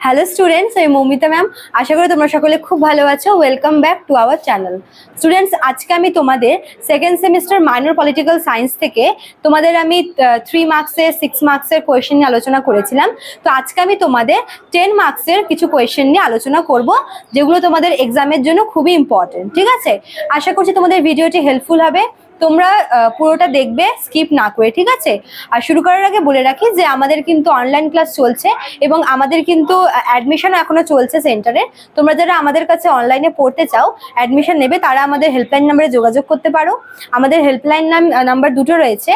Hello students আমি Moumita ma'am আশা করি তোমরা সকলে খুব ভালো আছো। Welcome back to our channel students আজকে আমি তোমাদের second semester minor political science থেকে তোমাদের আমি থ্রি মার্কসের সিক্স মার্কসের কোয়েশ্চেন নিয়ে আলোচনা করেছিলাম। তো আজকে আমি তোমাদের টেন মার্কসের কিছু কোয়েশ্চেন নিয়ে আলোচনা করব, যেগুলো তোমাদের এক্সামের জন্য খুবই ইম্পর্টেন্ট ঠিক আছে? আশা করছি তোমাদের ভিডিওটি হেল্পফুল হবে। তোমরা পুরোটা দেখবে স্কিপ না করে, ঠিক আছে? আর শুরু করার আগে বলে রাখি যে আমাদের কিন্তু অনলাইন ক্লাস চলছে এবং আমাদের কিন্তু অ্যাডমিশন এখনও চলছে সেন্টারে তোমরা যারা আমাদের কাছে অনলাইনে পড়তে চাও অ্যাডমিশন নেবে, তারা আমাদের হেল্পলাইন নাম্বারে যোগাযোগ করতে পারো। আমাদের হেল্পলাইন নাম নাম্বার দুটো রয়েছে।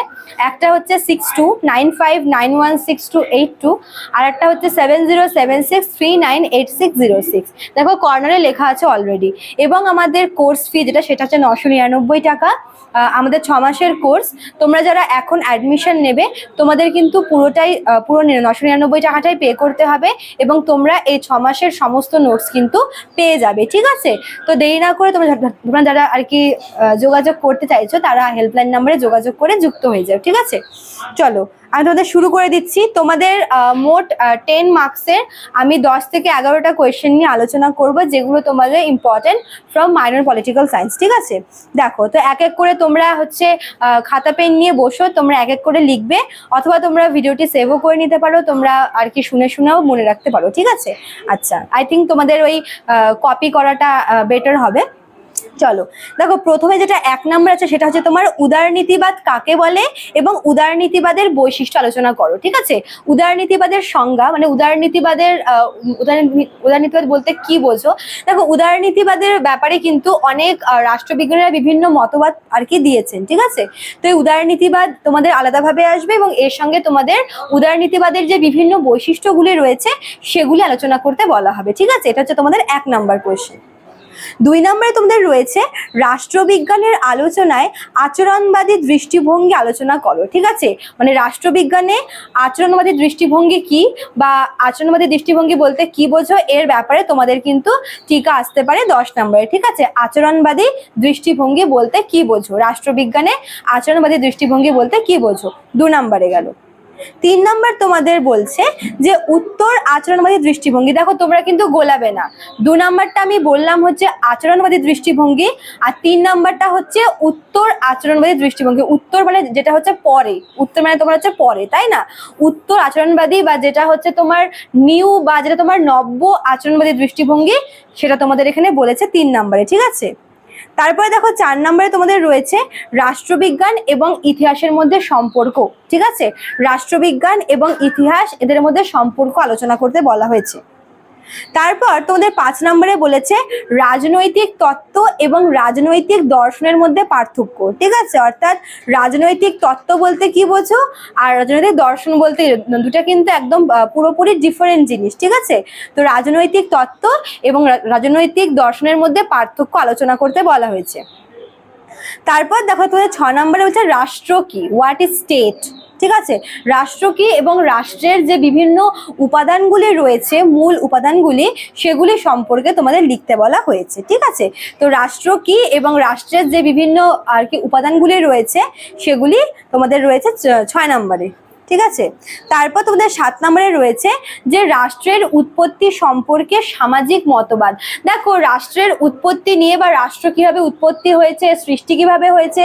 একটা হচ্ছে six two nine five nine one six two eight two আর একটা হচ্ছে seven zero seven six three nine eight six zero six দেখো কর্নারে লেখা আছে অলরেডি এবং আমাদের কোর্স ফি যেটা, সেটা হচ্ছে নশো নিরানব্বই টাকা। আমাদের ছ মাসের কোর্স, তোমরা যারা এখন অ্যাডমিশন নেবে, তোমাদের কিন্তু পুরোটাই পুরো নশো নিরানব্বই টাকাটাই পে করতে হবে এবং তোমরা এই ছ মাসের সমস্ত নোটস কিন্তু পেয়ে যাবে, ঠিক আছে? তো দেরি না করে তোমরা তোমরা যারা আর কি যোগাযোগ করতে চাইছো, তারা হেল্পলাইন নাম্বারে যোগাযোগ করে যুক্ত হয়ে যাও, ঠিক আছে? চলো আমি তোমাদের শুরু করে দিচ্ছি। তোমাদের মোট টেন মার্কসের আমি দশ থেকে এগারোটা কোয়েশ্চেন নিয়ে আলোচনা করব, যেগুলো তোমাদের important from minor political science ঠিক আছে? দেখো, তো এক এক করে তোমরা হচ্ছে খাতা পেন নিয়ে বসো, তোমরা এক এক করে লিখবে, অথবা তোমরা ভিডিওটি সেভও করে নিতে পারো, তোমরা আর কি শুনে শুনেও মনে রাখতে পারো, ঠিক আছে? আচ্ছা আই থিঙ্ক তোমাদের ওই কপি করাটা বেটার হবে। চলো, দেখো প্রথমে যেটা এক নম্বর আছে সেটা হচ্ছে তোমার উদারনীতিবাদ কাকে বলে এবং উদারনীতিবাদের বৈশিষ্ট্য আলোচনা করো, ঠিক আছে? উদারনীতিবাদের সংজ্ঞা মানে উদারনীতিবাদের উদারনীতিবাদ বলতে কি বোঝো? দেখো উদারনীতিবাদের ব্যাপারে কিন্তু অনেক রাষ্ট্রবিজ্ঞানীরা বিভিন্ন মতবাদ আর কি দিয়েছেন, ঠিক আছে? তো এই উদারনীতিবাদ তোমাদের আলাদাভাবে আসবে এবং এর সঙ্গে তোমাদের উদারনীতিবাদের যে বিভিন্ন বৈশিষ্ট্যগুলি রয়েছে সেগুলি আলোচনা করতে বলা হবে, ঠিক আছে? এটা হচ্ছে তোমাদের এক নাম্বার কোয়েশ্চেন দুই নম্বরে তোমাদের রয়েছে রাষ্ট্রবিজ্ঞানের আলোচনায় আচরণবাদী দৃষ্টিভঙ্গি আলোচনা করো, ঠিক আছে? মানে রাষ্ট্রবিজ্ঞানে আচরণবাদী দৃষ্টিভঙ্গি কি বা আচরণবাদী দৃষ্টিভঙ্গি বলতে কি বোঝো এর ব্যাপারে তোমাদের কিন্তু টিকা আসতে পারে দশ নম্বরে, ঠিক আছে? আচরণবাদী দৃষ্টিভঙ্গি বলতে কি বোঝো? রাষ্ট্রবিজ্ঞানে আচরণবাদী দৃষ্টিভঙ্গি বলতে কি বোঝো? দু নম্বরে গেল। তিন নম্বর তোমাদের বলছে যে উত্তর আচরণবাদী দৃষ্টিভঙ্গি। দেখো, তোমরা কিন্তু গোলাবে না। দু নম্বরটা আমি বললাম হচ্ছে আচরণবাদী দৃষ্টিভঙ্গি আর তিন নম্বরটা হচ্ছে উত্তর আচরণবাদী দৃষ্টিভঙ্গি। উত্তর মানে যেটা হচ্ছে পরে। উত্তর মানে তোমার হচ্ছে পরে, তাই না? উত্তর আচরণবাদী বা যেটা হচ্ছে তোমার নিউ বা যেটা তোমার নব্য আচরণবাদী দৃষ্টিভঙ্গি, সেটা তোমাদের এখানে বলেছে তিন নম্বরে, ঠিক আছে? তারপরে দেখো চার নম্বরে তোমাদের রয়েছে রাষ্ট্রবিজ্ঞান এবং ইতিহাসের মধ্যে সম্পর্ক, ঠিক আছে? রাষ্ট্রবিজ্ঞান এবং ইতিহাস এদের মধ্যে সম্পর্ক আলোচনা করতে বলা হয়েছে। তারপর তোমাদের পাঁচ নম্বরে বলেছে রাজনৈতিক তত্ত্ব এবং রাজনৈতিক দর্শনের মধ্যে পার্থক্য, ঠিক আছে? অর্থাৎ রাজনৈতিক তত্ত্ব বলতে কি বোঝো? আর রাজনৈতিক দর্শন বলতে দুটা কিন্তু একদম পুরোপুরি ডিফারেন্ট জিনিস, ঠিক আছে? তো রাজনৈতিক তত্ত্ব এবং রাজনৈতিক দর্শনের মধ্যে পার্থক্য আলোচনা করতে বলা হয়েছে। তারপর দেখো তোমাদের ছ নম্বরে বলছে রাষ্ট্র কি? হোয়াট ইজ স্টেট ঠিক আছে? রাষ্ট্র কি এবং রাষ্ট্রের যে বিভিন্ন উপাদানগুলি রয়েছে, মূল উপাদানগুলি, সেগুলি সম্পর্কে তোমাদের লিখতে বলা হয়েছে, ঠিক আছে? তো রাষ্ট্র কি এবং রাষ্ট্রের যে বিভিন্ন আর কি উপাদানগুলি রয়েছে, সেগুলি তোমাদের রয়েছে ছয় নম্বরে। ঠিক আছে? তারপর তোমাদের সাত নম্বরে রয়েছে যে রাষ্ট্রের উৎপত্তি সম্পর্কে সামাজিক মতবাদ। দেখো, রাষ্ট্রের উৎপত্তি নিয়ে বা রাষ্ট্র কীভাবে উৎপত্তি হয়েছে, সৃষ্টি কীভাবে হয়েছে,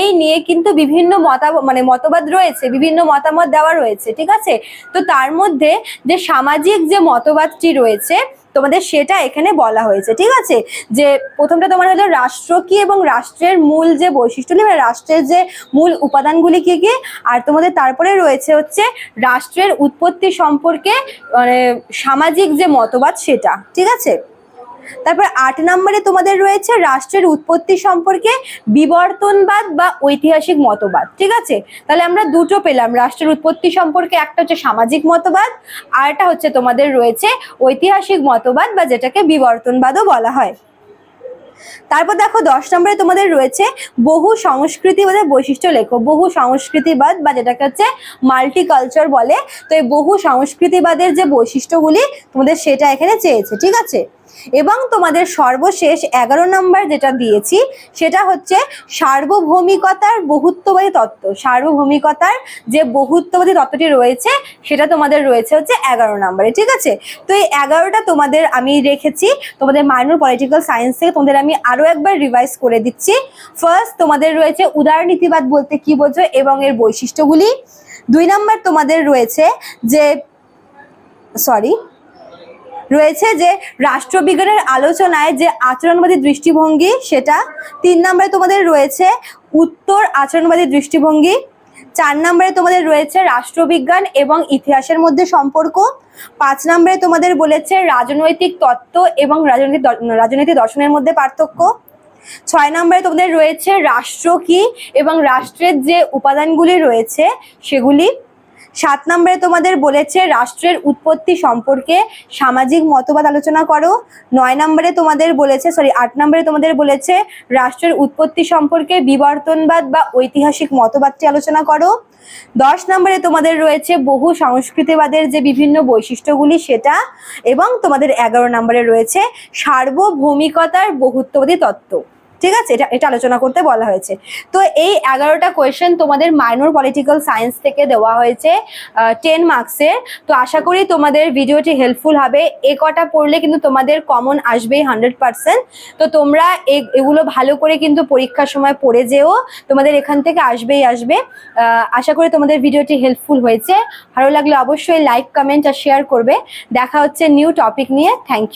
এই নিয়ে কিন্তু বিভিন্ন মতা মানে মতবাদ রয়েছে, বিভিন্ন মতামত দেওয়া রয়েছে, ঠিক আছে? তো তার মধ্যে যে সামাজিক যে মতবাদটি রয়েছে তোমাদের সেটা এখানে বলা হয়েছে, ঠিক আছে? যে প্রথমটা তোমার হলো রাষ্ট্র কি এবং রাষ্ট্রের মূল যে বৈশিষ্ট্যগুলি বা রাষ্ট্রের যে মূল উপাদানগুলি কি কি? আর তোমাদের তারপরে রয়েছে হচ্ছে রাষ্ট্রের উৎপত্তি সম্পর্কে মানে সামাজিক যে মতবাদ সেটা, ঠিক আছে? তারপর আট নম্বরে তোমাদের রয়েছে রাষ্ট্রের উৎপত্তি সম্পর্কে বিবর্তনবাদ বা ঐতিহাসিক মতবাদ, ঠিক আছে? তাহলে আমরা দুটো পেলাম, রাষ্ট্রের উৎপত্তি সম্পর্কে একটা হচ্ছে সামাজিক মতবাদ, আর একটা হচ্ছে তোমাদের রয়েছে ঐতিহাসিক মতবাদ বা যেটাকে বিবর্তনবাদও বলা হয়। তারপর দেখো দশ নম্বরে তোমাদের রয়েছে বহু সংস্কৃতিবাদের বৈশিষ্ট্য লেখো, বহু সংস্কৃতিবাদ বা যেটাকে হচ্ছে মাল্টি কালচার বলে। তো এই বহু সংস্কৃতিবাদের যে বৈশিষ্ট্যগুলি তোমাদের সেটা এখানে চেয়েছে, ঠিক আছে? এবং তোমাদের সর্বশেষ এগারো নম্বর যেটা দিয়েছি, সেটা হচ্ছে সার্বভৌমিকতার বহুত্ববাদী তত্ত্ব। সার্বভৌমিকতার যে বহুত্ববাদী তত্ত্বটি রয়েছে, সেটা তোমাদের রয়েছে হচ্ছে এগারো নম্বরে, ঠিক আছে? তো এই এগারোটা তোমাদের আমি রেখেছি। তোমাদের মাইনর পলিটিক্যাল সায়েন্স থেকে তোমাদের আমি আরও একবার রিভাইজ করে দিচ্ছি। ফার্স্ট তোমাদের রয়েছে উদারনীতিবাদ বলতে কি বোঝো এবং এর বৈশিষ্ট্যগুলি। দুই নম্বর তোমাদের রয়েছে যে সরি রয়েছে যে রাষ্ট্রবিজ্ঞানের আলোচনায় যে আচরণবাদী দৃষ্টিভঙ্গি, সেটা তিন নম্বরে তোমাদের রয়েছে উত্তর আচরণবাদী দৃষ্টিভঙ্গি, চার নম্বরে তোমাদের রয়েছে রাষ্ট্রবিজ্ঞান এবং ইতিহাসের মধ্যে সম্পর্ক, পাঁচ নম্বরে তোমাদের বলেছে রাজনৈতিক তত্ত্ব এবং রাজনৈতিক রাজনৈতিক দর্শনের মধ্যে পার্থক্য, ছয় নম্বরে তোমাদের রয়েছে রাষ্ট্র কি এবং রাষ্ট্রের যে উপাদানগুলি রয়েছে সেগুলি সাত নম্বরে তোমাদের বলেছে, রাষ্ট্রের উৎপত্তি সম্পর্কে সামাজিক মতবাদ আলোচনা করো। নয় নম্বরে তোমাদের বলেছে সরি আট নম্বরে তোমাদের বলেছে, রাষ্ট্রের উৎপত্তি সম্পর্কে বিবর্তনবাদ বা ঐতিহাসিক মতবাদটি আলোচনা করো। দশ নম্বরে তোমাদের রয়েছে, বহু সংস্কৃতিবাদের যে বিভিন্ন বৈশিষ্ট্যগুলি সেটা, এবং তোমাদের এগারো নম্বরে রয়েছে, সার্বভৌমিকতার বহুত্ববাদী তত্ত্ব। ঠিক আছে? এটা এটা আলোচনা করতে বলা হয়েছে। তো এই এগারোটা কোয়েশ্চেন তোমাদের মাইনর পলিটিক্যাল সায়েন্স থেকে দেওয়া হয়েছে টেন মার্কসের তো আশা করি তোমাদের ভিডিওটি হেল্পফুল হবে। এ কটা পড়লে কিন্তু তোমাদের কমন আসবেই হান্ড্রেড পার্সেন্ট তো তোমরা এগুলো ভালো করে কিন্তু পরীক্ষার সময় পড়ে যেও। তোমাদের এখান থেকে আসবেই আসবে। আশা করি তোমাদের ভিডিওটি হেল্পফুল হয়েছে। ভালো লাগলে অবশ্যই লাইক কমেন্ট আর শেয়ার করবে। দেখা হচ্ছে নিউ টপিক নিয়ে। থ্যাংক